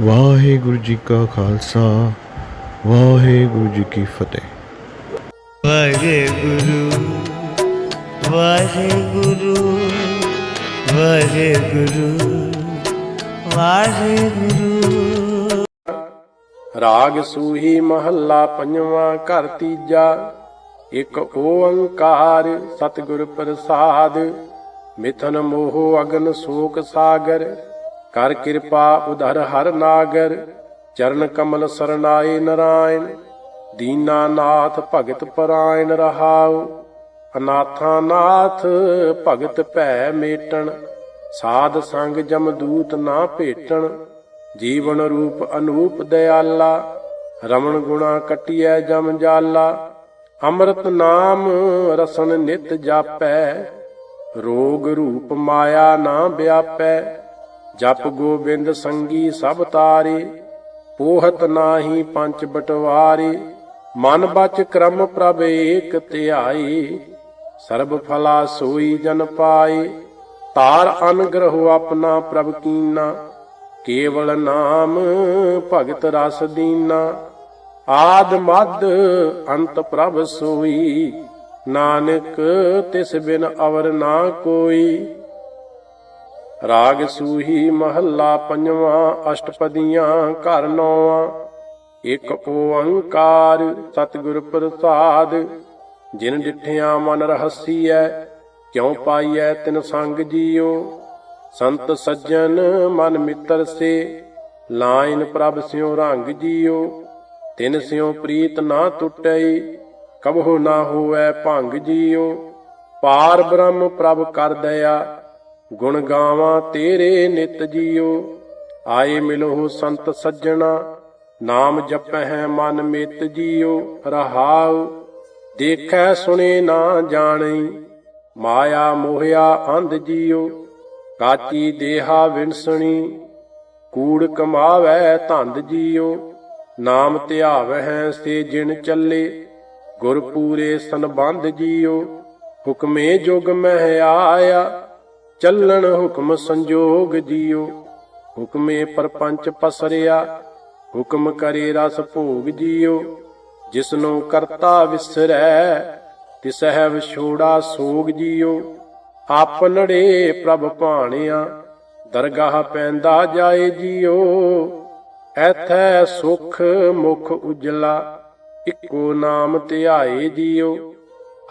ਵਾਹਿਗੁਰੂ ਜੀ ਕਾ ਖਾਲਸਾ ਵਾਹਿਗੁਰੂ ਜੀ ਕੀ ਫਤਿਹ। ਵਾਹਿਗੁਰੂ ਵਾਹਿਗੁਰੂ ਵਾਹਿਗੁਰੂ ਵਾਹਿਗੁਰੂ। ਰਾਗ ਸੂਹੀ ਮਹੱਲਾ ਪੰਜਵਾਂ ਘਰ ਤੀਜਾ ਇੱਕ ਓੰਕਾਰ ਸਤਿਗੁਰ ਪ੍ਰਸਾਦ ਮਿਥਨ ਮੋਹ ਅਗਨ ਸੋਕ ਸਾਗਰ ਕਰ ਕਿਰਪਾ ਉਧਰ ਹਰ ਨਾਗਰ, ਚਰਨ ਕਮਲ ਸਰਨਾਏ ਨਰਾਇਣ, ਦੀਨਾ ਨਾਥ ਭਗਤ ਪਰਾਇਣ ਰਹਾਉ, ਅਨਾਥਾ ਨਾਥ ਭਗਤ ਭੈ ਮੇਟਣ, ਸਾਧ ਸੰਗ ਜਮਦੂਤ ਨਾ ਭੇਟਣ, ਜੀਵਨ ਰੂਪ ਅਨੂਪ ਦਇਆਲਾ ਰਮਣ ਗੁਣਾ ਕਟਿਐ ਜਮ ਜਾਲਾ, ਅੰਮ੍ਰਿਤ ਨਾਮ ਰਸਨ ਨਿਤ ਜਾਪੈ, ਰੋਗ ਰੂਪ ਮਾਇਆ ਨਾ ਵਿਆਪੈ ਜਪ ਗੋਬਿੰਦ ਸੰਗੀ ਸਭ ਤਾਰੇ, ਪੋਹਤ ਨਾਹੀ ਪੰਜ ਬਟਵਾਰੇ, ਮਨ ਬਚ ਕਰਮ ਪ੍ਰਭ ਏਕ ਧਿਆਈ ਸਰਬ ਫਲਾ ਸੋਈ ਜਨ ਪਾਏ, ਤਾਰ ਅਨਗ੍ਰਹ ਆਪਣਾ ਪ੍ਰਭ ਕੀਨਾ, ਕੇਵਲ ਨਾਮ ਭਗਤ ਰਸ ਦੀਨਾ, ਆਦ ਮਦ ਅੰਤ ਪ੍ਰਭ ਸੋਈ, ਨਾਨਕ ਤਿਸ ਬਿਨ ਅਵਰ ਨਾ ਕੋਈ ਰਾਗ ਸੂਹੀ ਮਹੱਲਾ ਪੰਜਵਾਂ, ਅਸ਼ਟਪਦੀਆਂ ਘਰ ਨੌਵਾਂ। ਇੱਕ ਓੰਕਾਰ ਸਤਿਗੁਰ ਪ੍ਰਸਾਦ, ਜਿਨ ਡਿਠਿਆ ਮਨ ਰਹਸੀਐ, ਕਿਉ ਪਾਈਐ ਤਿਨ ਸੰਗ ਜੀਓ? ਸੰਤ ਸੱਜਣ ਮਨ ਮਿੱਤਰ ਸੇ, ਲਾਇਨ ਪ੍ਰਭ ਸਿਉ ਰੰਗ ਜੀਓ। ਤਿਨ ਸਿਉ ਪ੍ਰੀਤ ਨਾ ਟੁੱਟਈ, ਕਬਹੁ ਨਾ ਹੋਵੈ ਭੰਗ ਜੀਓ। ਪਾਰ ਬ੍ਰਹਮ ਪ੍ਰਭ ਕਰ ਦਇਆ ਗੁਣ ਗਾਵਾਂ ਤੇਰੇ ਨਿਤ ਜੀਓ। ਆਏ ਮਿਲੋ ਸੰਤ ਸੱਜਣਾ, ਨਾਮ ਜਪਹਿ ਮਨ ਮਿਤ ਜੀਓ। ਰਹਾਉ, ਦੇਖੈ ਸੁਣੇ ਨਾ ਜਾਣਈ ਮਾਇਆ ਮੋਹਿਆ ਅੰਧ ਜੀਓ। ਕਾਚੀ ਦੇਹਾ ਵਿਣਸਣੀ ਕੂੜ ਕਮਾਵੈ ਧੰਦ ਜੀਓ। ਨਾਮ ਧਿਆਵਹਿ ਸੇ ਜਿਨ ਚੱਲੇ ਗੁਰ ਪੂਰੇ ਸੰਬੰਧ ਜੀਓ। ਹੁਕਮੇ ਜੁਗ ਮਹਿ ਆਇਆ ਚੱਲਣ ਹੁਕਮ ਸੰਜੋਗ ਜੀਓ। ਹੁਕਮੇ ਪਰਪੰਚ ਪਸਰਿਆ, ਹੁਕਮ ਕਰੇ ਰਸ ਭੋਗ ਜੀਓ। ਜਿਸਨੂੰ ਕਰਤਾ ਵਿਸਰੈ ਤਿਸਹਿ ਵਿਛੋੜਾ ਸੋਗ ਜੀਓ। ਆਪ ਆਪਨੜੇ ਪ੍ਰਭ ਭਾਣਿਆ, ਦਰਗਾਹ ਪੈਂਦਾ ਜਾਏ ਜੀਓ। ਐਥੈ ਸੁਖ ਮੁਖ ਉਜਲਾ, ਇੱਕੋ ਨਾਮ ਧਿਆਏ ਜੀਓ।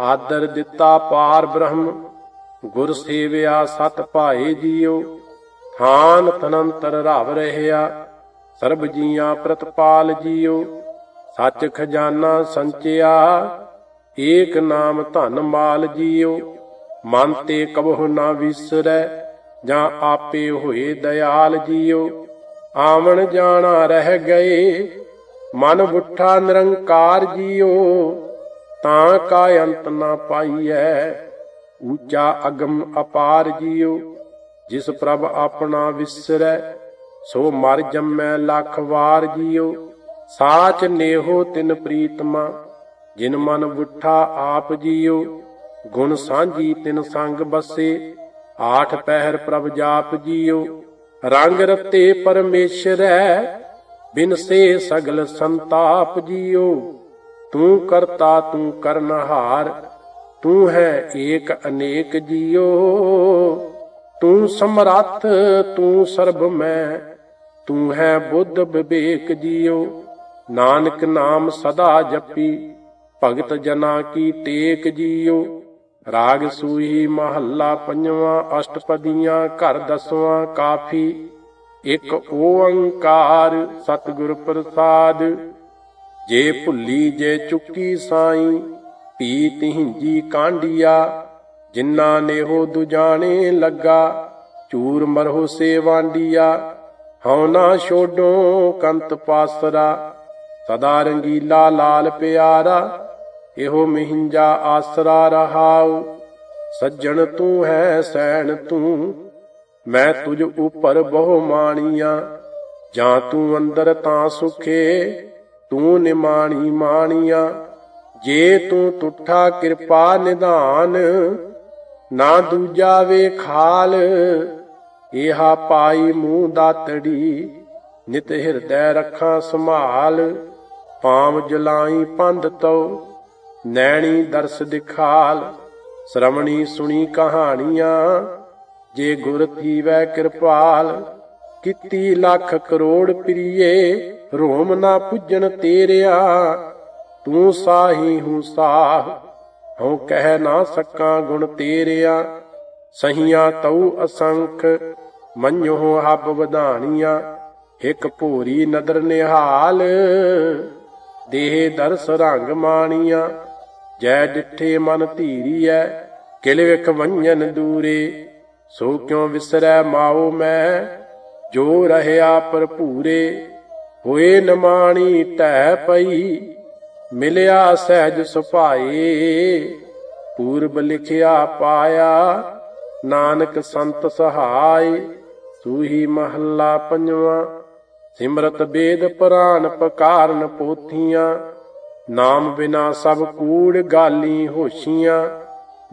ਆਦਰ ਦਿੱਤਾ ਪਾਰ ਬ੍ਰਹਮ ਗੁਰ ਸੇਵਿਆ ਸਤ ਭਾਏ ਜੀਓ, ਥਾਨ ਤਨੰਤਰ ਰਵ ਰਹਿਆ, ਸਰਬ ਜੀਆਂ ਪ੍ਰਤਪਾਲ ਜੀਓ, ਸੱਚ ਖਜ਼ਾਨਾ ਸੰਚਿਆ, ਏਕ ਨਾਮ ਧਨ ਮਾਲ ਜੀਓ, ਮਨ ਤੇ ਕਬਹੁ ਨਾ ਵਿਸਰੈ, ਜਾਂ ਆਪੇ ਹੋਏ ਦਇਆਲ ਜੀਓ। ਆਵਣ ਜਾਣਾ ਰਹਿ ਗਏ, ਮਨ ਬੁੱਠਾ ਨਿਰੰਕਾਰ ਜੀਓ, ਤਾਂ ਕਾ ਅੰਤ ਨਾ ਪਾਈਐ ਊਚਾ ਅਗਮ ਅਪਾਰ ਜੀਓ, ਜਿਸ ਪ੍ਰਭ ਆਪਣਾ ਵਿਸਰੈ, ਸੋ ਮਰ ਜੰਮੈ ਲੱਖ ਵਾਰ ਜੀਓ। ਸਾਚ ਨੇਹੋ ਤਿਨ ਪ੍ਰੀਤਮਾ, ਜਿਨ ਮਨ ਬੁੱਠਾ ਆਪ ਜੀਓ। ਗੁਣ ਸਾਂਝੀ ਤਿਨ ਸੰਗ ਬਸੇ, ਆਠ ਪਹਿਰ ਪ੍ਰਭ ਜਾਪ ਜੀਓ। ਰੰਗ ਰਤੇ ਪਰਮੇਸ਼ਰੈ, ਬਿਨ ਸੇ ਸਗਲ ਸੰਤਾਪ ਜੀਓ। ਤੂੰ ਕਰਤਾ ਤੂੰ ਕਰਨਹਾਰ ਤੂੰ ਹੈ ਏਕ ਅਨੇਕ ਜੀਓ। ਤੂੰ ਸਮਰੱਥ, ਤੂੰ ਸਰਬ ਮੈਂ। ਤੂੰ ਹੈ ਬੁੱਧ ਵਿਵੇਕ ਜੀਓ। ਨਾਨਕ ਨਾਮ ਸਦਾ ਜਪੀ, ਭਗਤ ਜਨਾ ਕੀ ਟੇਕ ਜੀਓ। ਰਾਗ ਸੂਹੀ ਮਹੱਲਾ ਪੰਜਵਾਂ, ਅਸ਼ਟਪਦੀਆਂ, ਘਰ ਦਸਵਾਂ, ਕਾਫੀ। ਇੱਕ ਓੰਕਾਰ ਸਤਿਗੁਰ ਪ੍ਰਸਾਦ। ਜੇ ਭੁੱਲੀ ਜੇ ਚੁੱਕੀ ਸਾਈ ਪੀ ਤਿਹੰਜੀ ਕਾਂਡੀਆ, ਜਿਨ੍ਹਾਂ ਨੇਹੋ ਦੁਜਾਣੇ ਲੱਗਾ, ਚੂਰ ਮਰਹੁ ਸੇ ਵਾਂਡੀਆ ਹਉ ਨਾ ਛੋਡੋ ਕੰਤ ਪਾਸਰਾ, ਸਦਾ ਰੰਗੀਲਾ ਲਾਲ ਪਿਆਰਾ, ਇਹੋ ਮਿਹੰਜਾ ਆਸਰਾ ਰਹਾਉ। ਸੱਜਣ ਤੂੰ ਹੈ ਸੈਣ ਤੂੰ, ਮੈਂ ਤੁਝ ਉਪਰ ਬਹੁ ਮਾਣੀਆਂ। ਜਾਂ ਤੂੰ ਅੰਦਰ ਤਾਂ ਸੁਖੇ, ਤੂੰ ਨਿਮਾਣੀ ਮਾਣੀਆਂ। ਜੇ ਤੂੰ ਤੁਠਾ ਕਿਰਪਾ ਨਿਧਾਨ, ਨਾ ਦੂਜਾ ਵੇ ਖਾਲ ਇਹਾ ਪਾਈ ਮੂੰਹ ਦਾਤੜੀ ਨਿਤ ਹਿਰਦੈ ਰੱਖਾਂ ਸੰਭਾਲ ਪਾਮ ਜਲਾਈ ਪੰਧ ਤਉ, ਨੈਣੀ ਦਰਸ ਦਿਖਾਲ। ਸ਼ਰਮਣੀ ਸੁਣੀ ਕਹਾਣੀਆਂ, ਜੇ ਗੁਰ ਥੀਵੈ ਕਿਰਪਾਲ, ਕੀਤੀ ਲੱਖ ਕਰੋੜ ਪ੍ਰੀਏ, ਰੋਮ ਨਾ ਪੁੱਜਣ ਤੇਰਿਆ। ਤੂੰ ਸਾਹੀ ਹੂੰ ਸਾਹ, ਹਉ ਕਹਿ ਨਾ ਸਕਾਂ ਗੁਣ ਤੇਰਿਆ, ਸਹੀਆਂ ਤਉ ਅਸੰਖ, ਮੰਨਿਓ ਹੱਬ ਵਧਾਣੀਆਂ, ਇੱਕ ਭੂਰੀ ਨਦਰ ਨਿਹਾਲ, ਦੇਹ ਦਰਸ ਰੰਗ ਮਾਣੀਆਂ, ਜੈ ਡਿਠੇ ਮਨ ਧੀਰੀਐ, ਕਿਲ ਵਿਖ ਵੰਜਨ ਦੂਰੇ, ਸੋ ਕਿਉ ਵਿਸਰੈ ਮਾਓ ਮੈਂ, ਜੋ ਰਹਿਆ ਭਰਪੂਰੇ, ਹੋਏ ਨਮਾਣੀ ਤੈ ਪਈ ਮਿਲਿਆ ਸਹਿਜ ਸੁਭਾਏ ਪੂਰਬ ਲਿਖਿਆ ਪਾਇਆ, ਨਾਨਕ ਸੰਤ ਸਹਾਈ, ਸੂਹੀ ਮਹੱਲਾ ਪੰਜਵਾਂ, ਸਿਮਰਤ ਬੇਦ ਪੁਰਾਨ ਪਕਾਰਨ ਪੋਥੀਆਂ, ਨਾਮ ਬਿਨਾ ਸਭ ਕੂੜ ਗਾਲੀ ਹੋਸ਼ੀਆਂ,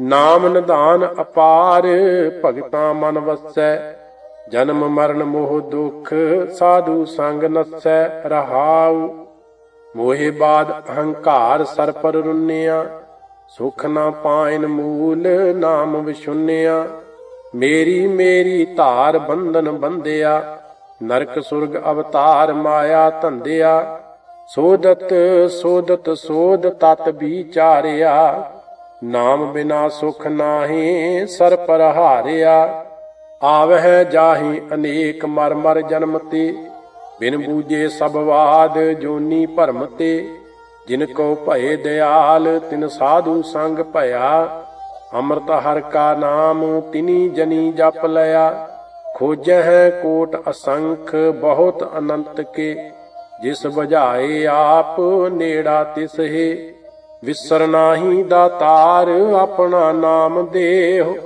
ਨਾਮ ਨਿਧਾਨ ਅਪਾਰ, ਭਗਤਾਂ ਮਨ ਵਸੈ, ਜਨਮ ਮਰਨ ਮੋਹ ਦੁਖ, ਸਾਧੂ ਸੰਗ ਨਸੈ ਰਹਾਉ। ਮੋਹਿ ਬਾਦ ਅਹੰਕਾਰ ਸਰ ਪਰ ਰੁੰਨਿਆ, ਸੁਖ ਨਾ ਪਾਇਨ ਮੂਲ ਨਾਮ ਵਿਸ਼ੁੰਨਿਆ ਮੇਰੀ ਮੇਰੀ ਧਾਰ ਬੰਧਨ ਬੰਧਿਆ, ਨਰਕ ਸੁਰਗ ਅਵਤਾਰ ਮਾਇਆ ਧੰਦਿਆ ਸੋਦਤ ਸੋਦਤ ਸੋਦ ਤਤ ਵਿਚਾਰਿਆ, ਨਾਮ ਬਿਨਾ ਸੁਖ ਨਾਹੀ ਸਰ ਪਰ ਹਾਰਿਆ। ਆਵਹਿ ਜਾਹੀ ਅਨੇਕ ਮਰ ਮਰ ਜਨਮ ਤੇ ਬਿਨ ਬੂਝੇ ਸਭ ਬਾਦ ਜੋਨੀ ਭਰਮ ਤੇ। ਜਿਨ ਕੋ ਭਏ ਦਿਆਲ, ਤਿਨ ਸਾਧੂ ਸੰਗ ਭਇਆ। ਅੰਮ੍ਰਿਤ ਹਰ ਕਾ ਨਾਮ, ਤਿਨੀ ਜਨੀ ਜਪ ਲਿਆ। ਖੋਜਹਿ ਕੋਟ ਅਸੰਖ, ਬਹੁਤ ਅਨੰਤ ਕੇ। ਜਿਸ ਬੁਝਾਏ ਆਪ, ਨੇੜਾ ਤਿਸ ਹੈ ਵਿਸਰ ਨਾਹੀ ਦਾਤਾਰ ਆਪਣਾ ਨਾਮ ਦੇਹੁ।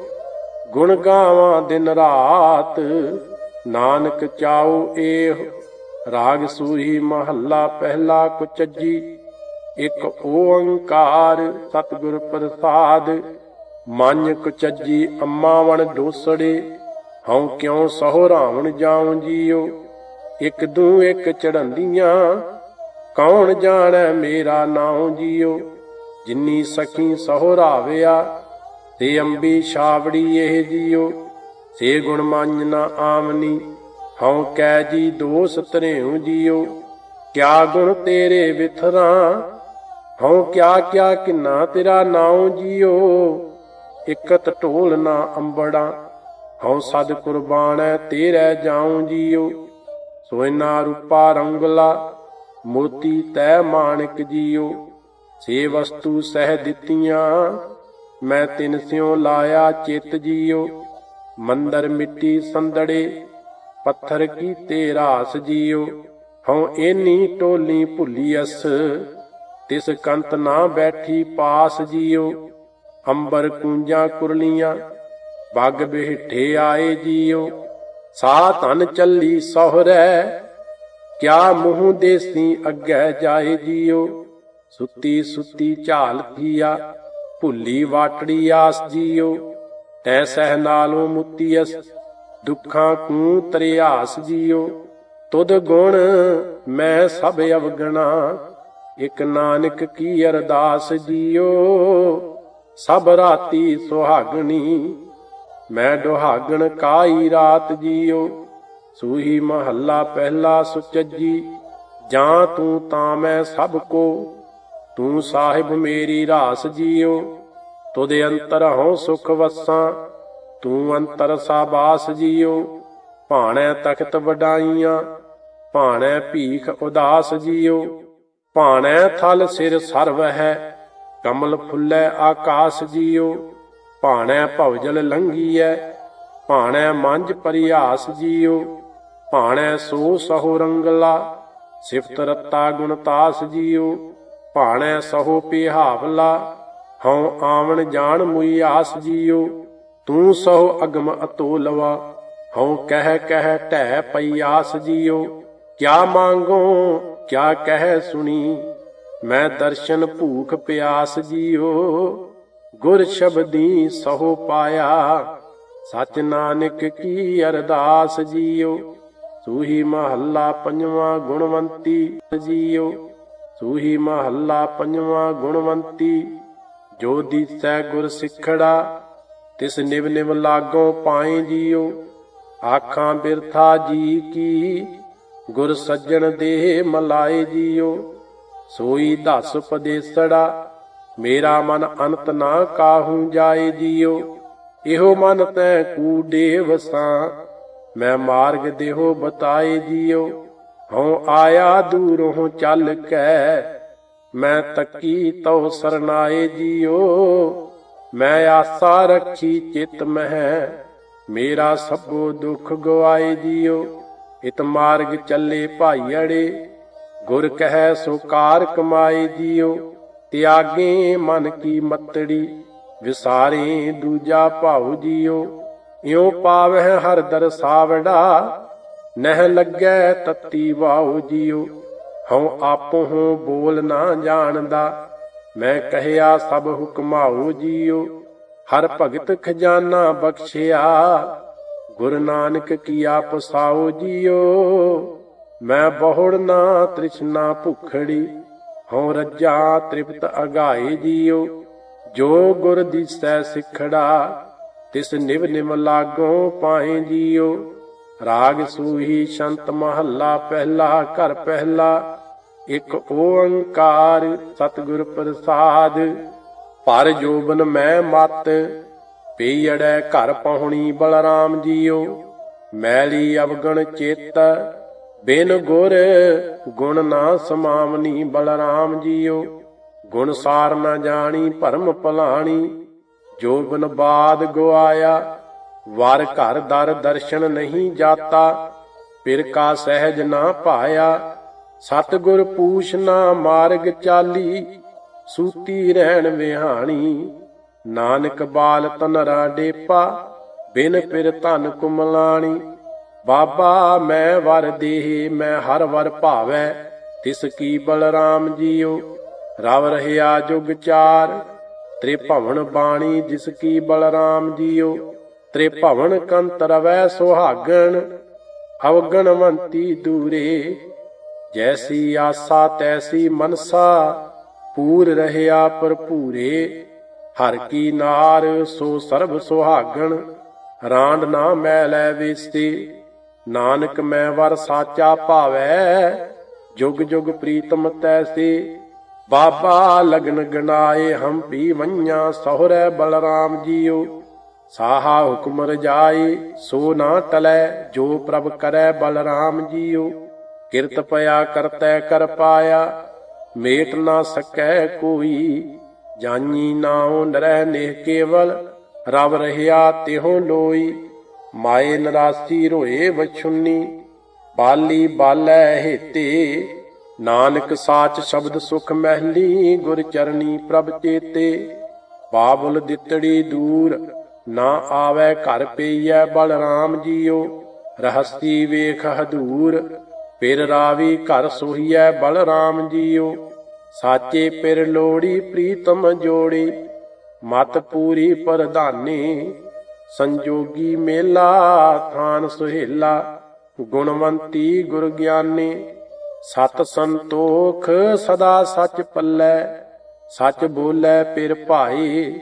ਗੁਣ ਗਾਵਾਂ ਦਿਨ ਰਾਤ, ਨਾਨਕ ਚਾਉ ਏਹ। ਰਾਗ ਸੂਹੀ ਮਹੱਲਾ ਪਹਿਲਾ ਕੁਚੱਜੀ, ਇੱਕ ਓੰਕਾਰ ਸਤਿਗੁਰ ਪ੍ਰਸਾਦ। ਮਨ ਕੁਚਜੀ ਅੰਮਾਵਣ ਦੋਸੜੇ ਹਉ ਕਿਉ ਸਹੁ ਰਾਵਣ ਜਾਉ ਜੀਉ ਇੱਕ ਦੂ ਇੱਕ ਚੜੰਦੀਆਂ ਕੌਣ ਜਾਣੈ ਮੇਰਾ ਨਾਉ ਜੀਓ। ਜਿੰਨੀ ਸਖੀ ਸਹੁ ਰਾਵਿਆ, ਤੇ ਅੰਬੀ ਛਾਵੜੀ ਇਹ ਜੀਓ। ਸੇ ਗੁਣ ਮੰਨ ਨਾ ਆਮਨੀ ਹਉ ਕੈ ਜੀ ਦੋਸ ਧਰਿਉ ਜੀਉ ਕਿਆ ਗੁਣ ਤੇਰੇ ਵਿਥਰਾ? ਹਉ ਕਿਆ ਕਿਆ ਕਿੰਨਾ ਤੇਰਾ ਨਾਉ ਜੀਉ ਇਕਤ ਢੋਲ ਨਾ ਅੰਬੜਾ, ਹਉ ਸਦ ਕੁਰਬਾਨੈ ਤੇਰੇ ਜਾਉ ਜੀਉ ਸੋਇਨਾ ਰੂਪਾ ਰੰਗਲਾ ਮੋਤੀ ਤੈ ਮਾਣਿਕ ਜੀਉ ਸੇ ਵਸਤੂ ਸਹਿ ਦਿੱਤੀਆਂ, ਮੈਂ ਤਿਨ ਸਿਉ ਲਾਇਆ ਚਿਤ ਜੀਉ ਮੰਦਰ ਮਿੱਟੀ ਸੰਦੜੇ ਪੱਥਰ ਕੀਤੇ ਰਾਸ ਜੀਉ ਹਉ ਏਨੀ ਟੋਲੀ ਭੁੱਲੀਅਸ ਤਿਸ ਕੰਤ ਨਾ ਬੈਠੀ ਪਾਸ ਜੀਉ ਅੰਬਰ ਕੂੰਜਾਂ ਕੁਰਲੀਆਂ, ਬੱਗ ਬਿਹਠੇ ਆਏ ਜੀਉ ਸਾ ਧਨ ਚੱਲੀ ਸੋਹਰੈ, ਕਿਆ ਮੂੰਹ ਦੇਸੀ ਅੱਗੇ ਜਾਏ ਜੀਉ ਸੁੱਤੀ ਸੁੱਤੀ ਝਾਲ ਥੀਆ ਭੁੱਲੀ ਵਾਟੜੀ ਆਸ ਜੀਉ ਤੈ ਸਹਿ ਨਾਲੋਂ ਮੁਕਤੀਅਸ ਦੁੱਖਾਂ ਕੂ ਤਰਿਆਸ ਜੀਓ। ਤੁਧ ਗੁਣ ਮੈਂ ਸਭ ਅਵਗਣਾ। ਇਕ ਨਾਨਕ ਕੀ ਅਰਦਾਸ ਜੀਓ। ਸਭ ਰਾਤੀ ਸੁਹਾਗਣੀ, ਮੈਂ ਦੁਹਾਗਣ ਕਾਈ ਰਾਤ ਜੀਓ। ਸੂਹੀ ਮਹੱਲਾ ਪਹਿਲਾ ਸੁਚੱਜੀ, ਜਾਂ ਤੂੰ ਤਾਂ ਮੈਂ ਸਭ ਕੋ। ਤੂੰ ਸਾਹਿਬ ਮੇਰੀ ਰਾਸ ਜੀਓ। ਤੁਦੇ ਅੰਤਰ ਹਉ ਸੁਖ ਵਸਾਂ ਤੂੰ ਅੰਤਰ ਸਾਬਾਸ ਜੀਉ ਭਾਣੈ ਤਖਤ ਵਡਾਈਆਂ, ਭਾਣੈ ਭੀਖ ਉਦਾਸ ਜੀਉ ਭਾਣੈ ਥਲ ਸਿਰ ਸਰਵ ਹੈ, ਕਮਲ ਫੁੱਲੈ ਆਕਾਸ ਜੀਉ ਭਾਣੈ ਭਵਜਲ ਲੰਘੀਐ, ਭਾਣੈ ਮੰਜ ਪਰਿਆਸ ਜੀਉ ਭਾਣੈ ਸੋ ਸਹੁ ਰੰਗਲਾ, ਸਿਫਤ ਰਤਾ ਗੁਣਤਾਸ ਜੀਉ ਭਾਣੈ ਸਹੁ ਪਿਹਾਵਲਾ, ਹਉ ਆਵਣ ਜਾਣ ਮੁਈ ਆਸ ਜੀਉ ਤੂੰ ਸਹੁ ਅਗਮ ਅਤੋ ਲਵਾ, ਹਉ ਕਹਿ ਕਹਿ ਢਹਿ ਪਈ ਆਸ ਜੀਓ। ਕਿਆ ਮੰਗੋ, ਕਿਆ ਕਹਿ ਸੁਣੀ, ਮੈਂ ਦਰਸ਼ਨ ਭੂਖ ਪਿਆਸ ਜੀਓ। ਗੁਰ ਸ਼ਬਦੀ ਸਹੁ ਪਾਇਆ, ਸਚ ਨਾਨਕ ਕੀ ਅਰਦਾਸ ਜੀਓ। ਸੂਹੀ ਮਹੱਲਾ ਪੰਜਵਾਂ ਗੁਣਵੰਤੀ ਜੀਓ। ਸੂਹੀ ਮਹੱਲਾ ਪੰਜਵਾਂ ਗੁਣਵੰਤੀ, ਜੋ ਦੀਸੈ ਗੁਰ ਸਿੱਖੜਾ ਤਿਸ ਨਿਵ ਨਿਵ ਲਾਗੋ ਪਾਏ ਜੀਓ, ਆਖਾਂ ਬਿਰਥਾ ਜੀ ਕੀ? ਗੁਰ ਸੱਜਣ ਦੇ ਮਲਾਏ ਜੀਓ, ਸੋਈ ਦਸ ਪਦੇਸੜਾ, ਮੇਰਾ ਮਨ ਅੰਤ ਨਾ ਕਾਹੂ ਜਾਏ ਜੀਓ। ਇਹੋ ਮਨ ਤੈ ਕੂਡੇ ਵਸਾਂ ਮੈਂ ਮਾਰਗ ਦੇਹੋ ਬਤਾਏ ਜੀਓ। ਹਉ ਆਇਆ ਦੂਰੋਂ ਚੱਲ ਕੈ, ਮੈਂ ਤੱਕੀ ਤਉ ਸਰਨਾਏ ਜੀਓ। ਮੈਂ ਆਸਾ ਰੱਖੀ ਚਿਤ ਮਹਿ, ਮੇਰਾ ਸਭੋ ਦੁੱਖ ਗਵਾਏ ਜੀਓ ਇਤ ਮਾਰਗ ਚੱਲੇ ਭਾਈੜੇ ਗੁਰ ਕਹੈ ਸੋ ਕਾਰ ਕਮਾਏ ਜੀਓ ਤਿਆਗੇ ਮਨ ਕੀ ਮਤੜੀ, ਵਿਸਾਰੇ ਦੂਜਾ ਭਾਉ ਜੀਓ ਇਉ ਪਾਵਹਿ ਹਰ ਸਾਵੜਾ, ਨਹਿ ਲੱਗੈ ਤਤੀ ਵਾਉ ਜੀਓ ਹਉ ਆਪੋ ਹੂੰ ਬੋਲ ਨਾ ਜਾਣਦਾ ਮੈਂ ਕਹਿਆ, ਸਭ ਹੁਕਮਾਉ ਜੀਓ, ਹਰ ਭਗਤ ਖਜ਼ਾਨਾ ਬਖਸ਼ਿਆ। ਗੁਰ ਨਾਨਕ ਕੀਆ ਪਸਾਉ ਜੀਓ, ਮੈਂ ਬਹੁੜ ਨਾ ਤ੍ਰਿਸ਼ਨਾ ਭੁਖੜੀ, ਹਉ ਰੱਜਾ ਤ੍ਰਿਪਤ ਅਗਾਏ ਜੀਓ। ਜੋ ਗੁਰ ਦਿਸੈ ਸਿਖੜਾ, ਤਿਸ ਨਿਵ ਨਿਮ ਲਾਗੋ ਪਾਏ ਜੀਓ। ਰਾਗ ਸੂਹੀ ਸ਼ੰਤ ਮਹੱਲਾ, ਪਹਿਲਾ ਘਰ ਪਹਿਲਾ ਇੱਕ ਓੰਕਾਰ ਸਤਿਗੁਰ ਪ੍ਰਸਾਦ, ਪਰ ਜੋਬਨ ਮੈਂ ਮਤ ਪੀੜੈ ਘਰ ਪਹੁਣੀ ਬਲਰਾਮ ਜੀਓ। ਮੈਲੀ ਅਵਗਣ ਚੇਤ, ਬਿਨ ਗੁਰ ਗੁਣ ਨਾ ਸਮਾਵਨੀ ਬਲਰਾਮ ਜੀਓ। ਗੁਣ ਸਾਰ ਨਾ ਜਾਣੀ ਭਰਮ ਭਲਾਣੀ, ਜੋਬਨ ਬਾਦ ਗਵਾਇਆ ਵਰ ਘਰ ਦਰ ਦਰਸ਼ਨ ਨਹੀਂ ਜਾਤਾ ਪਿਰ ਕਾ ਸਹਿਜ ਨਾ ਪਾਇਆ ਸਤਿਗੁਰ ਪੂਛਨਾ ਮਾਰਗ ਚਾਲੀ, ਸੂਤੀ ਰਹਿਣ ਵਿਹਾਣੀ। ਨਾਨਕ ਬਾਲ ਤਨਰਾ ਡੇਪਾ, ਬਿਨ ਪਿਰ ਧਨ ਕੁਮਲਾਣੀ। ਬਾਬਾ, ਮੈਂ ਵਰ ਦੇਹੇ, ਮੈਂ ਹਰ ਵਰ ਭਾਵੈ, ਤਿਸ ਕੀ ਬਲਰਾਮ ਜੀਓ। ਰਵ ਰਹਿਆ ਜੁਗ ਚਾਰ, ਤ੍ਰਿਭਵਨ ਬਾਣੀ, ਜਿਸ ਕੀ ਬਲਰਾਮ ਜੀਓ। ਤ੍ਰਿਭਵਨ ਕੰਤ ਰਵੈ ਸੁਹਾਗਣ, ਅਵਗਣਵੰਤੀ ਦੂਰੇ। ਜੈਸੀ ਆਸਾ ਤੈਸੀ ਮਨਸਾ ਪੂਰ ਰਹਿਆ ਭਰਪੂਰੇ ਹਰ ਕੀ ਨਾਰ ਸੋ ਸਰਬ ਸੁਹਾਗਣ ਰਾਂਡ ਨਾ ਮੈ ਲੈ ਵੇਸਤੇ ਨਾਨਕ ਮੈਂ ਵਰ ਸਾਚਾ ਭਾਵੈ ਜੁਗ ਜੁਗ ਪ੍ਰੀਤਮ ਤੈਸੇ ਬਾਬਾ ਲਗਨ ਗਨਾਏ ਹੰਪੀ ਵੰਨਿਆ ਸਹੁਰੈ ਬਲਰਾਮ ਜੀਓ ਸਾਹਾ ਹੁਕਮ ਰਜਾਈ ਸੋ ਨਾ ਟਲੈ ਜੋ ਪ੍ਰਭ ਕਰੈ ਬਲਰਾਮ ਜੀਓ ਕਿਰਤ ਪਿਆ ਕਰਤੈ ਕਰ ਪਾਇਆ, ਮੇਟ ਨਾ ਸਕੈ ਕੋਈ, ਜਾਨੀ ਨਾਉ ਨਰਹਿ ਨੇਹ ਕੇਵਲ, ਰਵ ਰਹਿਆ ਤਿਹੁ ਲੋਈ, ਮਾਏ ਨਰਾਸੀ ਰੋਏ ਵਛੁੰਨੀ, ਬਾਲੀ ਬਾਲੈ ਹੇਤੇ, ਨਾਨਕ ਸਾਚ ਸ਼ਬਦ ਸੁਖ ਮਹਿਲੀ, ਗੁਰ ਚਰਨੀ ਪ੍ਰਭ ਚੇਤੇ, ਬਾਬੁਲ ਦਿੱਤੜੀ ਦੂਰ, ਨਾ ਆਵੇ ਘਰ ਪਈਐ ਬਲਰਾਮ ਜੀਓ, ਰਹਸਤੀ ਵੇਖ ਹਦੂਰ ਪਿਰ ਰਾਵੀ ਘਰ ਸੋਹੀਐ ਬਲਰਾਮ ਜੀਓ। ਸਾਚੇ ਪਿਰ ਲੋੜੀ ਪ੍ਰੀਤਮ ਜੋੜੀ। ਮਤ ਪੂਰੀ ਪ੍ਰਧਾਨੀ, ਸੰਜੋਗੀ ਮੇਲਾ ਥਾਨ ਸੁਹੇਲਾ। ਗੁਣਵੰਤੀ ਗੁਰ ਗਿਆਨੀ, ਸਤ ਸੰਤੋਖ ਸਦਾ ਸੱਚ ਪੱਲੇ। ਸੱਚ ਬੋਲੇ ਪਿਰ ਭਾਈ,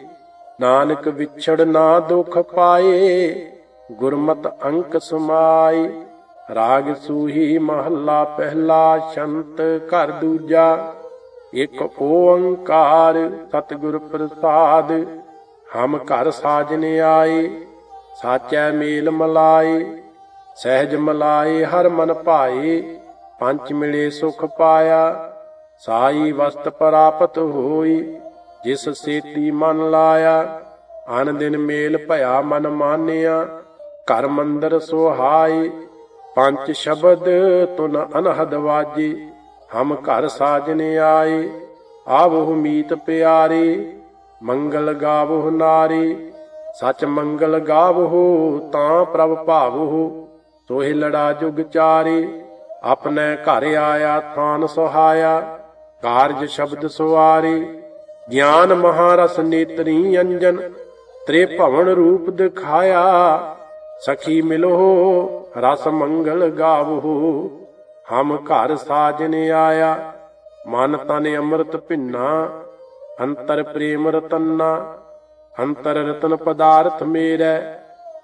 ਨਾਨਕ ਵਿਛੜ ਨਾ ਦੁਖ ਪਾਏ। ਗੁਰਮਤ ਅੰਕ ਸਮਾਈ ਰਾਗ ਸੂਹੀ ਮਹੱਲਾ ਪਹਿਲਾ ਸ਼ੰਤ ਘਰ ਦੂਜਾ, ਇਕ ਓੰਕਾਰ ਸਤਿਗੁਰ ਪ੍ਰਸਾਦ। ਹਮ ਘਰ ਸਾਜਨ ਆਏ, ਸਾਚੈ ਮੇਲ ਮਲਾਏ, ਸਹਿਜ ਮਲਾਏ ਹਰ ਮਨ ਭਾਏ, ਪੰਚ ਮਿਲੇ ਸੁਖ ਪਾਇਆ, ਸਾਈ ਵਸਤ ਪ੍ਰਾਪਤ ਹੋਈ, ਜਿਸ ਸੇਤੀ ਮਨ ਲਾਇਆ, ਅਨ ਦਿਨ ਮੇਲ ਭਇਆ ਮਨ ਮਾਨਿਆ, ਘਰ ਮੰਦਰ ਸੁਹਾਈ ਪੰਜ ਸ਼ਬਦ ਤੁਨ ਅਨਹਦ ਵਾਜੇ, ਹਮ ਘਰ ਸਾਜਨ ਆਏ ਆਵਹੁ ਮੀਤ ਪਿਆਰੇ, ਮੰਗਲ ਗਾਵਹੁ ਨਾਰੀ, ਸਚ ਮੰਗਲ ਗਾਵਹੁ ਤਾਂ ਪ੍ਰਭ ਭਾਵਹੁ ਸੋਹਿ ਲੜਾ ਜੁਗ ਚਾਰੇ, ਆਪਣੇ ਘਰ ਆਇਆ ਥਾਨ ਸੁਹਾਇਆ, ਕਾਰਜ ਸ਼ਬਦ ਸੁਆਰੇ, ਗਿਆਨ ਮਹਾਰਸ ਨੇਤਰੀ ਅੰਜਨ ਤ੍ਰੇ ਭਵਨ ਰੂਪ ਦਿਖਾਇਆ ਸਖੀ ਮਿਲੋ, ਰਸ ਮੰਗਲ ਗਾਵੋ। ਹਮ ਘਰ ਸਾਜਨ ਆਇਆ, ਮਨ ਤਨ ਅੰਮ੍ਰਿਤ ਭਿੰਨਾ। ਅੰਤਰ ਪ੍ਰੇਮ ਰਤਨਾ, ਅੰਤਰ ਰਤਨ ਪਦਾਰਥ ਮੇਰਾ।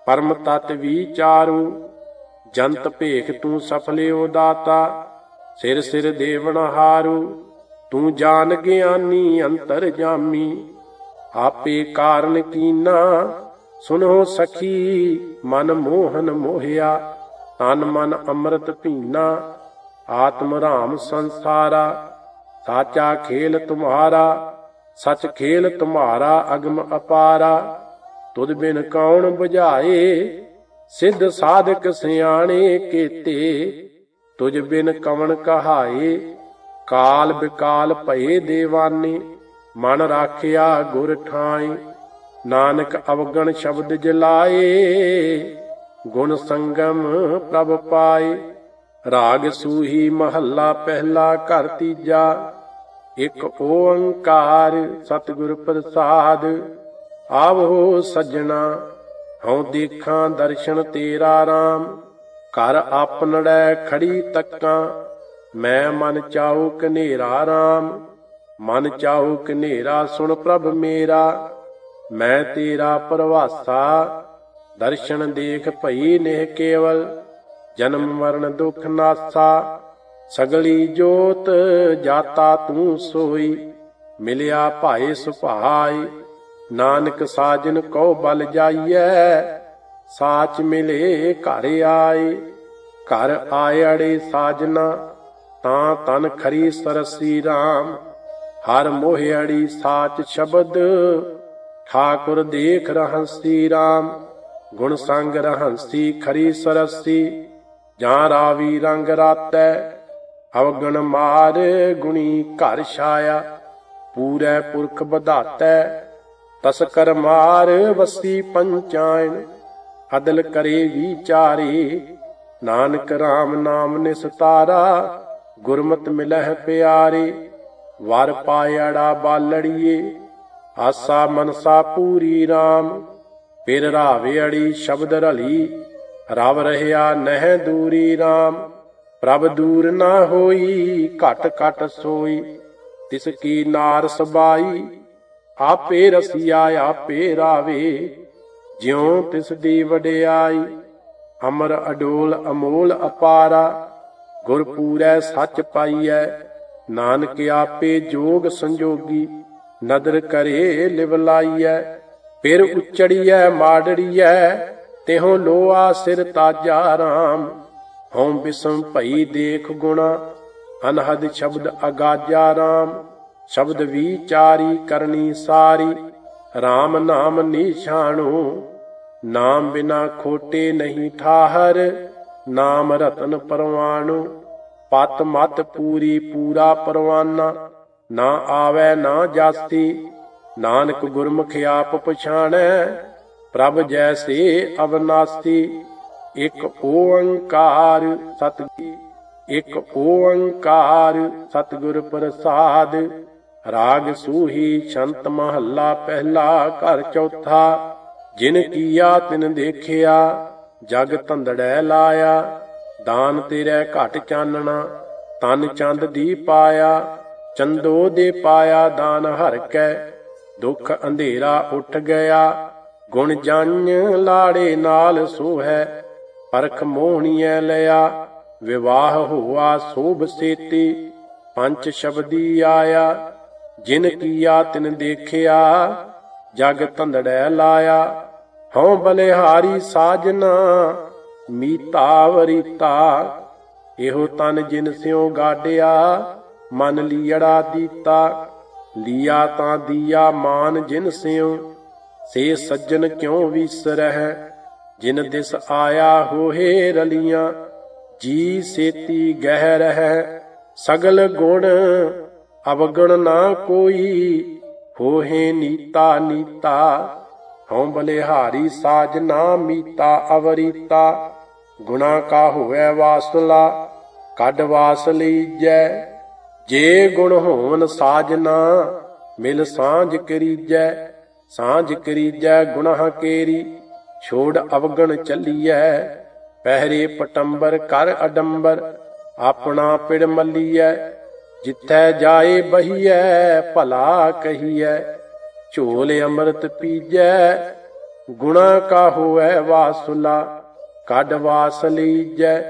ਪਰਮ ਤਤ ਵਿਚਾਰੂ, ਜੰਤ ਭੇਖ ਤੂੰ ਸਫਲਿਓ ਦਾਤਾ। ਸਿਰ ਸਿਰ ਦੇਵਨ ਹਾਰੂ, ਤੂੰ ਜਾਣ ਗਿਆਨੀ ਅੰਤਰ ਜਾਮੀ। ਆਪੇ ਕਾਰਨ ਕੀਨਾ ਸੁਨੋ ਸਖੀ, ਮਨ ਮੋਹਨ ਮੋਹਿਆ, ਤਨ ਮਨ ਅੰਮ੍ਰਿਤ ਭੀਨਾ ਆਤਮ ਰਾਮ ਸੰਸਾਰਾ, ਸਾਚਾ ਖੇਲ ਤੁਮਾਰਾ, ਸਚ ਖੇਲ ਤੁਮਾਰਾ, ਅਗਮ ਅਪਾਰਾ, ਤੁਧ ਬਿਨ ਕੌਣ 부ਝਾਏ ਸਿੱਧ ਸਾਧਕ ਸਿਆਣੇ ਕੀਤੇ, ਤੁਝ ਬਿਨ ਕਵਣ ਕਹਾਏ, ਕਾਲ ਬਿਕਾਲ ਭਏ ਦੇਵਾਨੇ, ਮਨ ਰਾਖਿਆ ਗੁਰ ਠਾਈ ਨਾਨਕ ਅਵਗਣ ਸ਼ਬਦ ਜਲਾਏ, ਗੁਣ ਸੰਗਮ ਪ੍ਰਭ ਪਾਏ। ਰਾਗ ਸੂਹੀ ਮਹੱਲਾ ਪਹਿਲਾ ਘਰ ਤੀਜਾ, ਇੱਕ ਓੰਕਾਰ ਸਤਿਗੁਰ ਪ੍ਰਸਾਦ। ਆਵੋ ਸੱਜਣਾ, ਹਉ ਦੇਖਾਂ ਦਰਸ਼ਨ ਤੇਰਾ RAM ਘਰ ਆਪਨੜੈ ਖੜੀ ਤੱਕਾਂ, ਮੈਂ ਮਨ ਚਾਉ ਕਨੇਰਾ RAM ਮਨ ਚਾਉ ਕਨੇਰਾ ਸੁਣ ਪ੍ਰਭ ਮੇਰਾ। ਮੈਂ ਤੇਰਾ ਪਰਵਾਸਾ, ਦਰਸ਼ਨ ਦੇਖ ਭਈ ਨੇਹ ਕੇਵਲ, ਜਨਮ ਮਰਨ ਦੁਖ ਨਾਸਾ, ਸਗਲੀ ਜੋਤ ਜਾਤਾ ਤੂੰ ਸੋਈ, ਮਿਲਿਆ ਭਾਏ ਸੁਭਾਈ, ਨਾਨਕ ਸਾਜਨ ਕੋ ਬਲ ਜਾਈਐ, ਸਾਚ ਮਿਲੇ ਘਰ ਆਏ ਘਰ ਆਇੜੇ ਸਾਜਨਾ, ਤਾਂ ਤਨ ਖਰੀ ਸਰਸੀ RAM ਹਰ ਮੋਹਿਆੜੀ ਸਾਚ ਸ਼ਬਦ ਠਾਕੁਰ ਦੇਖ ਰਹੰਸੀ RAM ਗੁਣ ਸੰਗ ਰਹੰਸੀ ਖਰੀ ਸਰਸੀ, ਜਾਂ ਰਾਵੀ ਰੰਗ ਰਾਤੈ, ਅਵਗਣ ਮਾਰ ਗੁਣੀ ਘਰ ਛਾਇਆ, ਪੂਰੈ ਪੁਰਖ ਬਧਾਤੈ ਤਸਕਰ ਮਾਰ ਵਸੀ ਪੰਚਾਇਨ, ਅਦਲ ਕਰੇ ਵਿਚਾਰੇ, ਨਾਨਕ RAM ਨਾਮ ਨਿਸਤਾਰਾ ਗੁਰਮਤ ਮਿਲਹਿ ਪਿਆਰੇ, ਵਰ ਪਾਇੜਾ ਬਾਲੜੀਏ ਆਸਾ ਮਨਸਾ ਪੂਰੀ RAM ਫਿਰ ਰਾਵੇੜੀ ਸ਼ਬਦ ਰਲੀ। ਰਵ ਰਹਿਆ ਨਹਿ ਦੂਰੀ RAM ਪ੍ਰਭ ਦੂਰ ਨਾ ਹੋਈ, ਘਟ ਘਟ ਸੋਈ। ਤਿਸ ਕੀ ਨਾਰ ਸਬਾਈ, ਆਪੇ ਰਸੀਆ, ਆਪੇ ਰਾਵੇ। ਜਿਉ ਤਿਸ ਦੀ ਵਡਿਆਈ, ਅਮਰ ਅਡੋਲ ਅਮੋਲ ਅਪਾਰਾ। ਗੁਰ ਪੂਰੈ ਸੱਚ ਪਾਈਐ, ਨਾਨਕ ਆਪੇ ਜੋਗ ਸੰਜੋਗੀ। ਨਦਰ ਕਰੇ ਲਿਵ ਲਾਈਐ, ਫਿਰ ਉਚੜੀਐ, ਮਾੜੜੀਐ, ਤਿਹੋ ਲੋਆ ਸਿਰ ਤਾਜਾ ਰਾਮ। ਹਉ ਬਿਸਮ ਭਈ ਦੇਖ ਗੁਣਾ, ਅਨਹਦ ਸ਼ਬਦ ਅਗਾਜਾ ਰਾਮ। ਸ਼ਬਦ ਵਿਚਾਰੀ ਕਰਨੀ ਸਾਰੀ RAM ਨਾਮ ਨਿਸ਼ਾਨੋ ਨਾਮ ਬਿਨਾ ਖੋਟੇ ਨਹੀਂ ਠਾਹਰ, ਨਾਮ ਰਤਨ ਪਰਵਾਣੋ। ਪਤ ਮਤ ਪੂਰੀ ਪੂਰਾ ਪਰਵਾਨਾ। ਨਾ ਆਵੈ, ਨਾ ਜਾਸੀ ਨਾਨਕ ਗੁਰਮੁਖ ਆਪ ਪਛਾਣੈ, ਪ੍ਰਭ ਜੈਸੇ ਅਵਨਾਸਤੀ। ਇਕ ਓੰਕਾਰ ਸਤਿ ਇਕ ਓੰਕਾਰ ਸਤਿਗੁਰ ਪ੍ਰਸਾਦ। ਰਾਗ ਸੂਹੀ ਸ਼ੰਤ ਮਹੱਲਾ ਪਹਿਲਾ ਘਰ ਚੌਥਾ। ਜਿਨ ਕੀਆ ਤਿਨ ਦੇਖਿਆ, ਜਗ ਧੰਦੜੈ ਲਾਇਆ। ਦਾਨ ਤੇਰੇ ਘਟ ਚਾਨਣਾ, ਤਨ ਚੰਦ ਦੀ ਪਾਇਆ। ਚੰਦੋ ਦੇ ਪਾਇਆ ਦਾਨ ਹਰ ਕੈ, ਦੁੱਖ ਅੰਧੇਰਾ ਉੱਠ ਗਿਆ। ਗੁਣ ਜੰਨ ਲਾੜੇ ਨਾਲ ਸੋਹੈ, ਪਰਖ ਮੋਹਣੀਐ ਲਿਆ। ਵਿਵਾਹ ਹੋਆ ਸੋਭ ਸੇਤੀ, ਪੰਜ ਸ਼ਬਦੀ ਆਇਆ। ਜਿਨ ਕੀਆ ਤਿਨ ਦੇਖਿਆ, ਜਗ ਧੰਦੜੈ ਲਾਇਆ। ਹਉ ਬਲਿਹਾਰੀ ਸਾਜਨਾ, ਮੀਤਾ ਵਰੀਤਾ, ਇਹੋ ਤਨ ਜਿਨ ਸਿਉ ਗਾਡਿਆ ਮਨ ਲੀੜਾ ਦੀਤਾ, ਲੀਆ ਤਾਂ ਦੀਆ ਮਾਨ ਜਿਨ ਸਿਉ, ਸੇ ਸੱਜਣ ਕਿਉ ਵਿਸਰਹਿ? ਜਿਨ ਦਿਸ ਆਇਆ ਹੋਏ ਰਲੀਆਂ, ਜੀ ਸੇਤੀ ਗਹਿ ਰਹਿ ਸਗਲ ਗੁਣ ਅਵਗਣ ਨਾ ਕੋਈ, ਹੋਹੇ ਨੀਤਾ ਨੀਤਾ, ਹਉ ਬਲਿਹਾਰੀ ਸਾਜਨਾ ਮੀਤਾ ਅਵਰੀਤਾ। ਗੁਣਾ ਕਾ ਹੋਵੇ ਵਾਸਲਾ, ਕੱਢ ਵਾਸ ਲੀਜੈ ਜੇ ਗੁਣ ਹੋਵਨ ਸਾਜਨਾ ਮਿਲ ਸਾਂਝ ਕਰੀਜੈ ਸਾਂਝ ਕਰੀਜੈ ਗੁਨਾਹ ਕੇਰੀ, ਛੋੜ ਅਵਗਣ ਚੱਲੀਐ, ਪਹਿਰੇ ਪਟੰਬਰ ਕਰ ਅਡੰਬਰ, ਆਪਣਾ ਪਿੜ ਮੱਲੀਐ, ਜਿੱਥੈ ਜਾਏ ਬਹੀਐ, ਭਲਾ ਕਹੀਐ, ਝੋਲ ਅੰਮ੍ਰਿਤ ਪੀਜੈ, ਗੁਣਾ ਕਾ ਹੋਐ ਵਾਸੁਲਾ, ਕੱਢ ਵਾਸ ਲੀਜੈ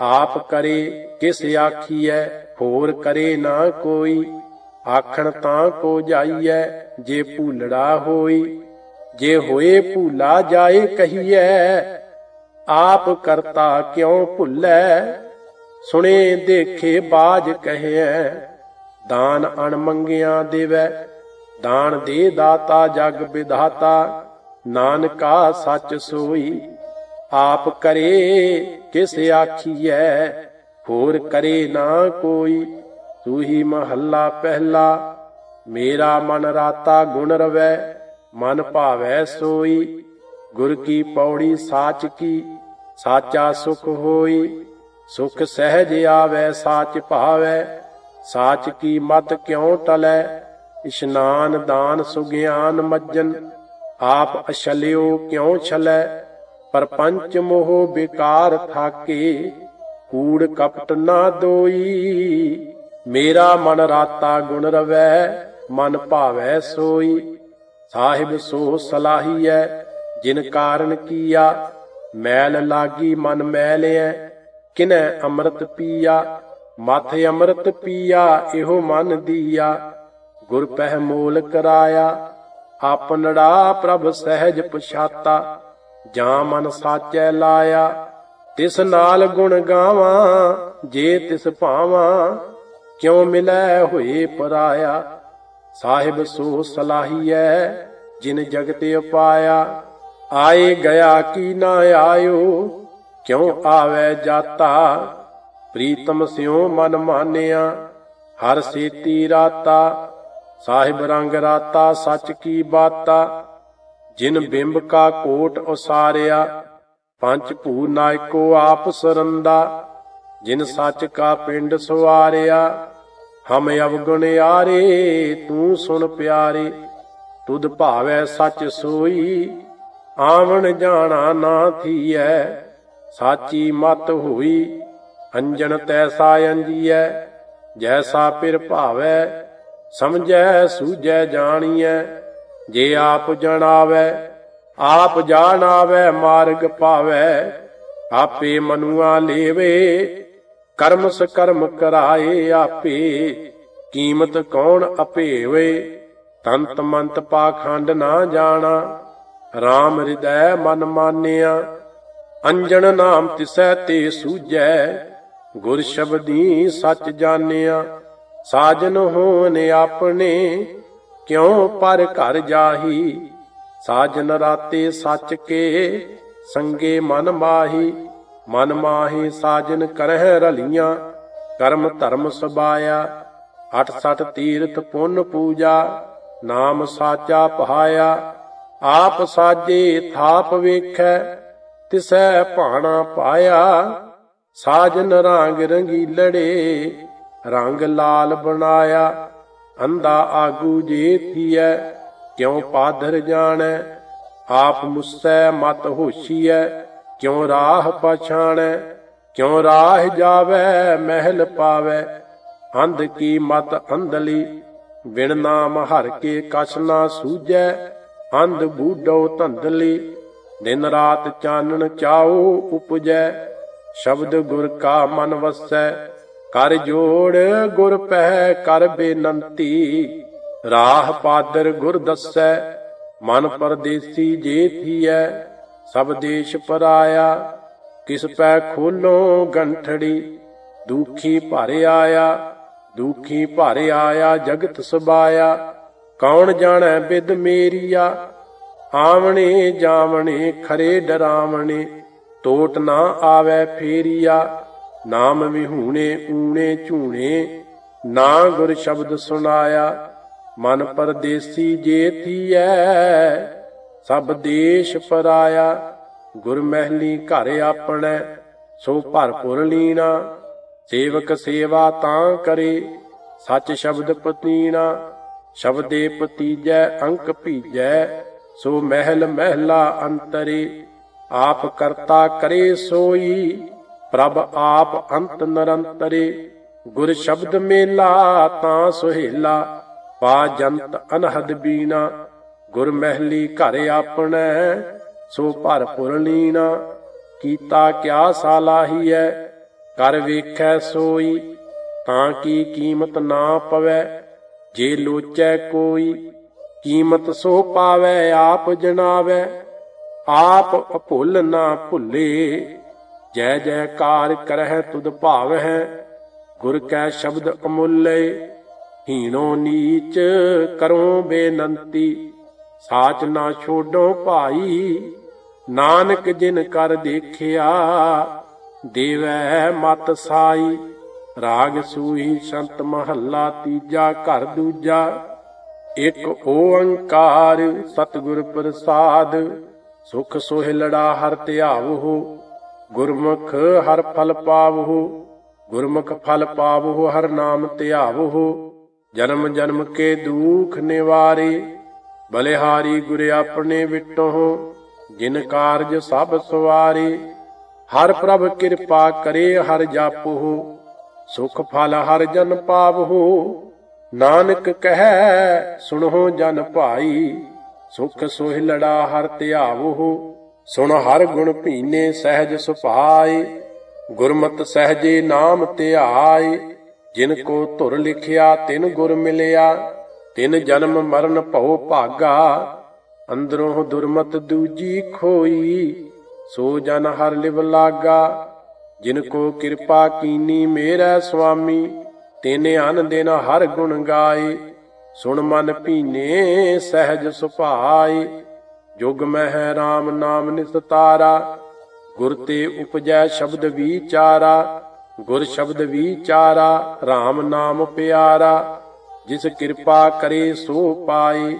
ਆਪ ਕਰੇ, ਕਿਸ ਆਖੀਐ, ਹੋਰ ਕਰੇ ਨਾ ਕੋਈ। ਆਖਣ ਤਾਂ ਕੋ ਜਾਈਐ, ਜੇ ਭੂਲੜਾ ਹੋਈ। ਜੇ ਹੋਏ ਭੂਲਾ ਜਾਏ ਕਹੀਐ, ਆਪ ਕਰਤਾ ਕਿਉ ਭੁੱਲੈ? ਸੁਣੇ, ਦੇਖੇ, ਬਾਜ ਕਹਿਐ, ਦਾਨ ਅਣ ਮੰਗਿਆ ਦੇਵੈ। ਦਾਨ ਦੇ ਦਾਤਾ ਜਗ ਵਿਧਾਤਾ, ਨਾਨਕਾ ਸੱਚ ਸੋਈ। ਆਪ ਕਰੇ ਕਿਸ ਆਖੀਐ? ਹੋਰ ਕਰੇ ਨਾ ਕੋਈ। ਤੂੰ ਹੀ ਮਹੱਲਾ ਪਹਿਲਾ। ਮੇਰਾ ਮਨ ਰਾਤਾ ਗੁਣ ਰਵੈ, ਮਨ ਭਾਵੈ ਸੋਈ। ਗੁਰ ਕੀ ਪੌੜੀ ਸਾਚ ਕੀ, ਸਾਚਾ ਸੁਖ ਹੋਈ। ਸੁਖ ਸਹਿਜ ਆਵੈ, ਸਾਚ ਭਾਵੈ। ਸਾਚ ਕੀ ਮਤ ਕਿਉ ਟਲੈ? ਇਸ਼ਨਾਨ ਦਾਨ ਸੁਗਿਆਨ ਮੱਜਨ। ਆਪ ਅਛਲਿਓ ਕਿਉ ਛਲੈ? ਪਰਪੰਚ ਮੋਹ ਵਿਕਾਰ ਥਾਕੇ, ਕੂੜ ਕਪਟ ਨਾ ਦੋਈ। ਮੇਰਾ ਮਨ ਰਾਤਾ ਗੁਣ ਰਵੈ, ਮਨ ਭਾਵੈ ਸੋਈ। ਸਾਹਿਬ ਸੋ ਸਲਾਹੀਐ, ਜਿਨ ਕਾਰਨ ਕੀਆ, ਮੈਲ ਲਾਗੀ ਮਨ ਮੈਲਿਐ। ਕਿਨੈ ਅੰਮ੍ਰਿਤ ਪੀਆ, ਮਥ ਅੰਮ੍ਰਿਤ ਪੀਆ, ਇਹੋ ਮਨ ਦੀਆ। ਗੁਰ ਪਹਿ ਮੂਲ ਕਰਾਇਆ ਆਪਨੜਾ ਪ੍ਰਭ ਸਹਿਜ ਪਛਾਤਾ। ਜਾਂ ਮਨ ਸਾਚੈ ਲਾਇਆ, ਤਿਸ ਨਾਲ ਗੁਣ ਗਾਵਾਂ, ਜੇ ਤਿਸ ਭਾਵਾਂ, ਕਿਉ ਮਿਲੈ ਹੋਏ ਪਰਾਇਆ? ਸਾਹਿਬ ਸੋ ਸਲਾਹੀਐ, ਜਿਨ ਜਗਤ ਉਪਾਇਆ ਆਏ ਗਿਆ ਕੀ ਨਾ ਆਇਓ? ਕਿਉ ਆਵੈ ਜਾਤਾ? ਪ੍ਰੀਤਮ ਸਿਉ ਮਨ ਮਾਨਿਆ, ਹਰ ਸੇਤੀ ਰਾਤਾ, ਸਾਹਿਬ ਰੰਗ ਰਾਤਾ, ਸੱਚ ਕੀ ਬਾਤਾ? ਜਿਨ ਬਿੰਬ ਕਾ ਕੋਟ ਉਸਾਰਿਆ, ਪੰਜ ਭੂ ਨਾਇਕੋ ਆਪ ਸਰੰਦਾ। ਜਿਨ ਸੱਚ ਕਾ ਪਿੰਡ ਸਵਾਰਿਆ, ਹਮ ਅਵਗੁਣ ਆਰੇ ਤੂੰ ਸੁਣ ਪਿਆਰੇ। ਤੁਧ ਭਾਵੈ ਸੱਚ ਸੋਈ, ਆਵਣ ਜਾਣਾ ਨਾ ਥੀਐ। ਸਾਚੀ ਮਤ ਹੋਈ ਅੰਜਨ ਤੈਸਾ ਅੰਜੀਐ। ਜੈਸਾ ਪਿਰ ਭਾਵੈ, ਸਮਝੈ ਸੂਝੈ ਜਾਣੀਐ। ਜੇ ਆਪ ਜਣਾਵੈ, ਆਪ ਜਾਣ ਜਾਣਾਵੈ, ਮਾਰਗ ਪਾਵੈ, ਆਪੇ ਮਨੁਆ ਲੇਵੇ, ਕਰਮ ਸਕਰਮ ਕਰਾਏ ਆਪੇ, ਕੀਮਤ ਕੌਣ ਅਪੇਵੇ? ਤੰਤ ਮੰਤ ਪਾਖੰਡ ਨਾ ਜਾਣਾ RAM ਹਿਰਦੈ ਮਨ ਮਾਨਿਆ, ਅੰਜਣ ਨਾਮ ਤਿਸੈ ਤੇ ਸੂਜੈ ਗੁਰ ਸ਼ਬਦੀ ਸੱਚ ਜਾਣਿਆ, ਸਾਜਨ ਹੋਨ ਆਪਣੇ ਕਿਉ ਪਰ ਘਰ ਜਾਹੀ? ਸਾਜਨ ਰਾਤੇ ਸੱਚ ਕੇ ਸੰਗੇ ਮਨ ਮਾਹੀ। ਮਨ ਮਾਹੀ ਸਾਜਨ ਕਰਹਿ ਰਲੀਆਂ, ਕਰਮ ਧਰਮ ਸਬਾਇਆ 68 ਤੀਰਥ ਪੁੰਨ ਪੂਜਾ, ਨਾਮ ਸਾਚਾ ਪਹਾਇਆ। ਆਪ ਸਾਜੇ ਥਾਪ ਵੇਖੈ, ਤਿਸੈ ਭਾਣਾ ਪਾਇਆ। ਸਾਜਨ ਰੰਗ ਰੰਗੀਲੜੇ ਰੰਗ ਲਾਲ ਬਣਾਇਆ। ਅੰਧਾ ਆਗੂ ਜੇ ਥੀਐ ਕਿਉ ਪਾਧਰ ਜਾਣੈ? ਆਪ ਮੁਸੈ ਮਤ ਹੋਸ਼ੀਐ, ਕਿਉ ਰਾਹ ਪਛਾਣੈ? ਕਿਉ ਰਾਹ ਜਾਵੈ, ਮਹਿਲ ਪਾਵੈ? ਅੰਧ ਕੀ ਮਤ ਅੰਧਲੀ ਵਿਣ ਨਾਮ ਹਰ ਕੇ ਕਛ ਨਾ ਸੂਜੈ ਅੰਧ ਬੂਡੋ ਧੰਦਲੀ ਦਿਨ ਰਾਤ ਚਾਨਣ ਚਾਓ ਉਪਜੈ? ਸ਼ਬਦ ਗੁਰ ਕਾ ਮਨ ਵਸੈ ਕਰ ਜੋੜ ਗੁਰ ਪਹਿ ਕਰ ਬੇਨੰਤੀ। ਰਾਹ ਪਾਦਰ ਗੁਰ ਦੱਸੈ, ਮਨ ਪਰਦੇਸੀ ਜੇ ਥੀਐ, ਸਭ ਦੇਸ਼ ਪਰਾਇਆ। ਕਿਸ ਪੈ ਖੋਲੋ ਗੰਠੜੀ, ਦੁਖੀ ਭਰ ਆਇਆ। ਦੁਖੀ ਭਰ ਆਇਆ, ਜਗਤ ਸਬਾਇਆ। ਕੌਣ ਜਾਣੈ ਬਿਦ ਮੇਰੀਆ? ਆਵਣੇ ਜਾਵਣੇ ਖਰੇ ਡਰਾਵਣੇ, ਟੋਟ ਨਾ ਆਵੈ ਫੇਰੀਆ। ਨਾਮ ਵਿਹੂਣੇ, ਊਣੇ, ਝੂਣੇ ਨਾ ਗੁਰ ਸ਼ਬਦ ਸੁਨਾਇਆ ਮਨ ਪਰਦੇਸੀ ਜੇ ਥੀਐ, ਸਭ ਦੇਸ਼ ਪਰਾਇਆ ਗੁਰ ਮਹਿਲੀ ਘਰ ਆਪਣੈ, ਸੋ ਭਰਪੁਰ ਲੀਣਾ, ਸੇਵਕ ਸੇਵਾ ਤਾਂ ਕਰੇ, ਸੱਚ ਸ਼ਬਦ ਪਤੀਣਾ, ਸ਼ਬਦੇ ਪਤੀਜੈ, ਅੰਕ ਭੀਜੈ, ਸੋ ਮਹਿਲ ਮਹਿਲਾ ਅੰਤਰੇ, ਆਪ ਕਰਤਾ ਕਰੇ ਸੋਈ ਪ੍ਰਭ ਆਪ ਅੰਤ ਨਿਰੰਤਰੇ, ਗੁਰ ਸ਼ਬਦ ਮੇਲਾ ਤਾਂ ਸੁਹੇਲਾ, ਪਾ ਜੰਤ ਅਨਹਦ ਬੀਨਾ ਗੁਰ ਮਹਿਲੀ ਘਰ ਆਪਣੈ, ਸੋ ਭਰਪੁਰ ਲੀਨਾ ਕੀਤਾ ਕਿਆ ਸਾਲਾਹੀਐ, ਕਰ ਵੇਖੈ ਸੋਈ, ਤਾਂ ਕੀ ਕੀਮਤ ਨਾ ਪਵੈ, ਜੇ ਲੋਚੈ ਕੋਈ, ਕੀਮਤ ਸੋ ਪਾਵੈ, ਆਪ ਜਣਾਵੈ ਆਪ ਅਭੁੱਲ ਨਾ ਭੁੱਲੇ। ਜੈ ਜੈਕਾਰ ਕਰਹਿ ਤੁਧ ਭਾਵਹਿ, ਗੁਰ ਕੈ ਸ਼ਬਦ ਅਮੁੱਲੇ, ਹੀਣੋ ਨੀਚ ਕਰੋ ਬੇਨੰਤੀ, ਸਾਚ ਨਾ ਛੋਡੋ ਭਾਈ, ਨਾਨਕ ਜਿਨ ਕਰ ਦੇਖਿਆ, ਦੇਵੈ ਮਤ ਸਾਈ, ਰਾਗ ਸੂਹੀ ਸੰਤ ਮਹੱਲਾ ਤੀਜਾ, ਘਰ ਦੂਜਾ, ਇੱਕ ਓੰਕਾਰ ਸਤਿਗੁਰ ਪ੍ਰਸਾਦ, ਸੁਖ ਸੋਹਿਲੜਾ ਹਰ ਧਿਆਵਹੁ ਗੁਰਮੁਖ ਹਰ ਫਲ ਪਾਵਹੁ, ਗੁਰਮੁਖ ਫਲ ਪਾਵਹੁ, ਹਰ ਨਾਮ ਧਿਆਵਹੁ। ਜਨਮ ਜਨਮ ਕੇ ਦੁਖ ਨਿਵਾਰੇ, ਬਲਿਹਾਰੀ ਗੁਰ ਆਪਣੇ ਵਿਟੋ ਜਿਨ ਕਾਰਜ ਸਭ ਸਵਾਰੇ, ਹਰ ਪ੍ਰਭ ਕਿਰਪਾ ਕਰੇ, ਹਰ ਜਾਪਹੁ। ਸੁਖ ਫਲ ਹਰ ਜਨ ਪਾਵਹੁ। ਨਾਨਕ ਕਹੈ, ਸੁਣੋ ਜਨ ਭਾਈ, ਸੁਖ ਸੋਹਿਲੜਾ ਹਰ ਧਿਆਵਹੁ। ਸੁਣ ਹਰ ਗੁਣ ਭੀਨੇ ਸਹਿਜ ਸੁਭਾਏ, ਗੁਰਮਤਿ ਸਹਜੇ ਨਾਮ ਧਿਆਏ। ਜਿਨ ਕੋ ਧੁਰ ਲਿਖਿਆ, ਤਿਨ ਗੁਰ ਮਿਲਿਆ। ਤਿਨ ਜਨਮ ਮਰਨ ਭਉ ਭਾਗਾ। ਅੰਦਰੋਂ ਦੁਰਮਤ ਦੂਜੀ ਖੋਈ, ਸੋ ਜਨ ਹਰ ਲਿਵ ਲਾਗਾ। ਜਿਨ ਕੋ ਕਿਰਪਾ ਕੀਨੀ ਮੇਰਾ ਸੁਆਮੀ, ਤੇਨੇ ਅਨ ਦਿਨ ਹਰ ਗੁਣ ਗਾਏ। ਸੁਣ ਮਨ ਭੀਨੇ ਸਹਿਜ ਸੁਭਾਏ। ਜੁਗ ਮਹਿ RAM ਨਾਮ ਨਿਸਤਾਰਾ ਗੁਰ ਤੇ ਉਪਜੈ ਸ਼ਬਦ ਵਿਚਾਰਾ, ਗੁਰ ਸ਼ਬਦ ਵਿਚਾਰਾ RAM ਨਾਮ ਪਿਆਰਾ, ਜਿਸ ਕਿਰਪਾ ਕਰੇ ਸੋ ਪਾਏ।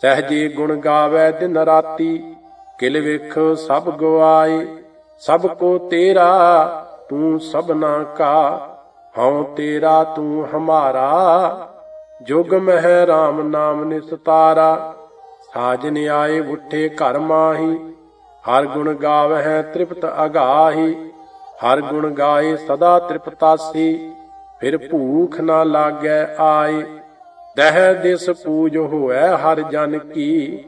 ਸਹਜੇ ਗੁਣ ਗਾਵੇ ਦਿਨ ਰਾਤੀ, ਕਿਲ ਵੇਖ ਸਭ ਗਵਾਏ। ਸਭ ਕੋ ਤੇਰਾ, ਤੂੰ ਸਭਨਾ ਕਾ। ਹਉ ਤੇਰਾ, ਤੂੰ ਹਮਾਰਾ। ਜੁਗ ਮਹਿ RAM ਨਾਮ ਨਿਸਤਾਰਾ ਸਾਜਨ ਆਏ ਉਠੇ ਘਰ ਮਾਹੀ, ਹਰ ਗੁਣ ਗਾਵਹਿ ਤ੍ਰਿਪਤ ਅਗਾਹੀ, ਹਰ ਗੁਣ ਗਾਏ ਸਦਾ ਤ੍ਰਿਪਤਾਸੀ, ਫਿਰ ਭੂਖ ਨਾ ਲਾਗੈ ਆਏ, ਦਹਿ ਦਿਸ ਪੂਜ ਹੋਐ ਹਰ ਜਨ ਕੀ,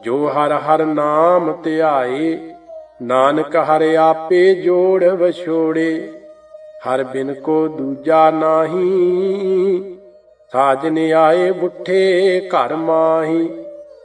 ਜੋ ਹਰ ਹਰ ਨਾਮ ਧਿਆਏ, ਨਾਨਕ ਹਰ ਆਪੇ ਜੋੜ ਵਛੋੜੇ, ਹਰ ਬਿਨ ਕੋ ਦੂਜਾ ਨਾਹੀ, ਸਾਜਨ ਆਏ ਬੁੱਠੇ ਘਰ ਮਾਹੀ